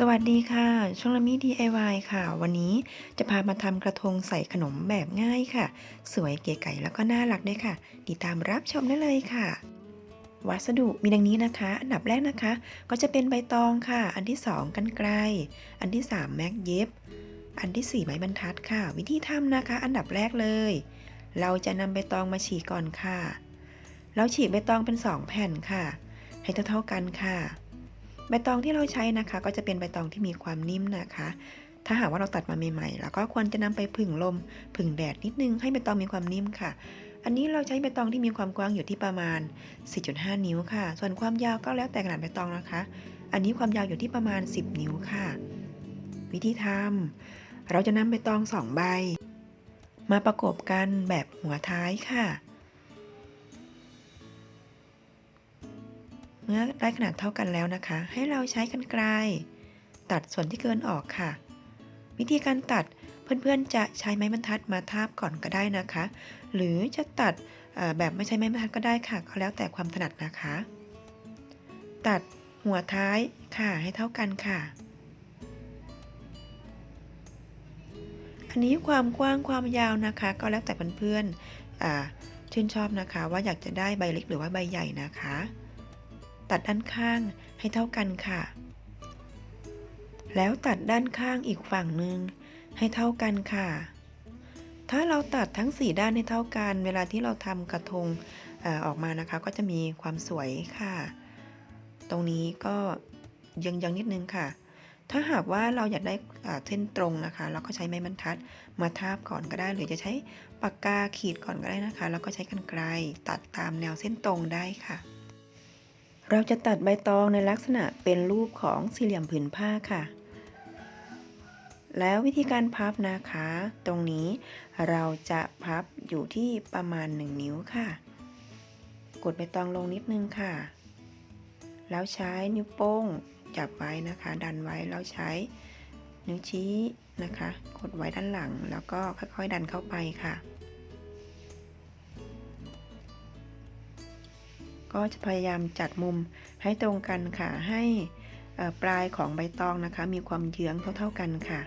สวัสดีค่ะช่องละมี DIY ค่ะ วันนี้จะพามาทำกระทงใส่ขนมแบบง่ายค่ะ สวยเก๋ไก๋แล้วก็น่ารักด้วยค่ะ ติดตามรับชมได้เลยค่ะ วัสดุมีดังนี้นะคะ อันดับแรกนะคะ ก็จะเป็นใบตองค่ะ อันที่ 2 กันไกล อันที่ 3 แม็กเย็บ อันทีสี่4 ไม้บรรทัดค่ะ วิธีทำนะคะ อันดับแรกเลย เราจะนำใบตองมาฉีกก่อนค่ะ เราฉีกใบตองเป็น 2 แผ่นค่ะ ให้เท่าๆกันค่ะ ใบตองที่เราใช้นะคะ ก็จะเป็นใบตองที่มีความนิ่มนะคะ ถ้าหากว่าเราตัดมาใหม่ๆ แล้วก็ควรจะนำไปผึ่งลมผึ่งแดดนิดนึงให้ใบตองมีความนิ่มค่ะ อันนี้เราใช้ใบตองที่มีความกว้างอยู่ที่ประมาณ 4.5 นิ้วค่ะ ส่วนความยาวก็แล้วแต่ขนาดใบตองนะคะ อันนี้ความยาวอยู่ที่ประมาณ 10 นิ้วค่ะ วิธีทำเราจะนำใบตอง2ใบ มาประกบกันแบบหัวท้ายค่ะ เมื่อได้ขนาดเท่ากันแล้วนะคะ ให้เราใช้กันไกลตัดส่วนที่เกินออกค่ะ วิธีการตัดเพื่อนๆจะใช้ไม้บรรทัดมาทาบก่อนก็ได้นะคะ หรือจะตัดแบบไม่ใช้ไม้บรรทัดก็ได้ค่ะ ก็แล้วแต่ความถนัดนะคะ ตัดหัวท้ายค่ะให้เท่ากันค่ะ อันนี้ความกว้างความยาวนะคะ ก็แล้วแต่เพื่อนๆชื่นชอบนะคะ ว่าอยากจะได้ใบเล็กหรือว่าใบใหญ่นะคะ ตัดด้านข้างให้เท่ากันค่ะ แล้วตัดด้านข้างอีกฝั่งหนึ่งให้เท่ากันค่ะ ถ้าเราตัดทั้ง 4 ด้านให้เท่ากัน เวลาที่เราทำกระทงออกมานะคะ ก็จะมีความสวยค่ะ ตรงนี้ก็ยังยังนิดนึงค่ะ ถ้าหากว่าเราอยากได้เส้นตรงนะคะ เราก็ใช้ไม้บรรทัดมาทาบก่อนก็ได้ หรือจะใช้ปากกาขีดก่อนก็ได้นะคะ แล้วก็ใช้กรรไกรตัดตามแนวเส้นตรงได้ค่ะ เราจะตัดใบตองในลักษณะเป็นรูปของสี่เหลี่ยมผืนผ้าค่ะ แล้ววิธีการพับนะคะ ตรงนี้เราจะพับอยู่ที่ประมาณ 1 นิ้วค่ะ กดใบตองลงนิดนึงค่ะ แล้วใช้นิ้วโป้งจับไว้นะคะ ดันไว้แล้วใช้นิ้วชี้นะคะกดไว้ด้านหลังแล้วก็ค่อยๆ ดันเข้าไปค่ะ ก็จะพยายามจัดมุมให้ตรงกันค่ะ ให้ปลายของใบตองนะคะ มีความเยื้องเท่าๆกันค่ะ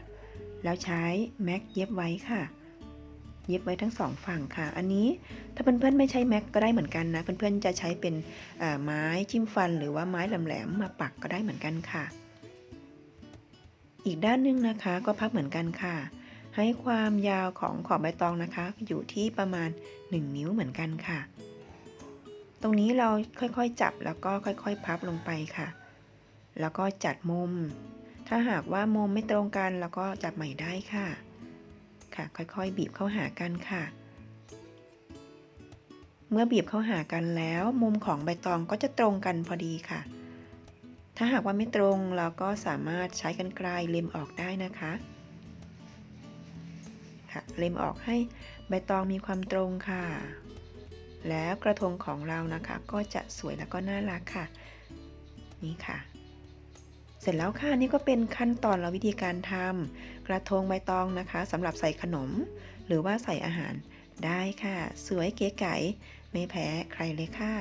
แล้วใช้แม็กเย็บไว้ค่ะ เย็บไว้ทั้งสองฝั่งค่ะ อันนี้ถ้าเพื่อนๆไม่ใช้แม็กก็ได้เหมือนกันนะ เพื่อนๆจะใช้เป็นไม้จิ้มฟันหรือว่าไม้แหลมๆมาปักก็ได้เหมือนกันค่ะ อีกด้านนึงนะคะก็พับเหมือนกันค่ะ ให้ความยาวของขอบใบตองนะคะ อยู่ที่ประมาณ 1 นิ้วเหมือนกันค่ะ ตรงนี้เราค่อยๆจับแล้วก็ค่อยๆ พับลงไปค่ะ แล้วก็จัดมุม ถ้าหากว่ามุมไม่ตรงกันเราก็จับใหม่ได้ค่ะ ค่ะ ค่อยๆ บีบเข้าหากันค่ะ เมื่อบีบเข้าหากันแล้ว มุมของใบตองก็จะตรงกันพอดีค่ะ ถ้าหากว่าไม่ตรงเราก็สามารถใช้กันไกลเล็มออกได้นะคะ ค่ะ เล็มออกให้ใบตองมีความตรงค่ะ แล้วกระทงของเรานะคะ ก็จะสวยแล้วก็น่ารักค่ะ นี่ค่ะ เสร็จแล้วค่ะนี่ก็เป็นขั้นตอนและวิธีการทำกระทงใบตองนะคะสำหรับใส่ขนม หรือว่าใส่อาหารได้ค่ะ สวยเก๋ไก๋ไม่แพ้ใครเลยค่ะ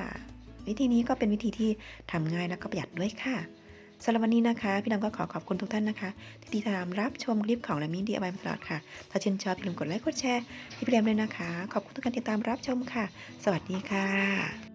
วิธีนี้ก็เป็นวิธีที่ทำง่ายและก็ประหยัดด้วยค่ะ สำหรับวันนี้นะคะ พี่ดำก็ขอขอบคุณทุกท่านนะคะที่ติดตามรับชมคลิปของลามินดีอายมาตลอดค่ะ ถ้าชื่นชอบอย่าลืมกดไลค์กดแชร์ให้พี่แรมเลยนะคะ ขอบคุณทุกการติดตามรับชมค่ะ สวัสดีค่ะ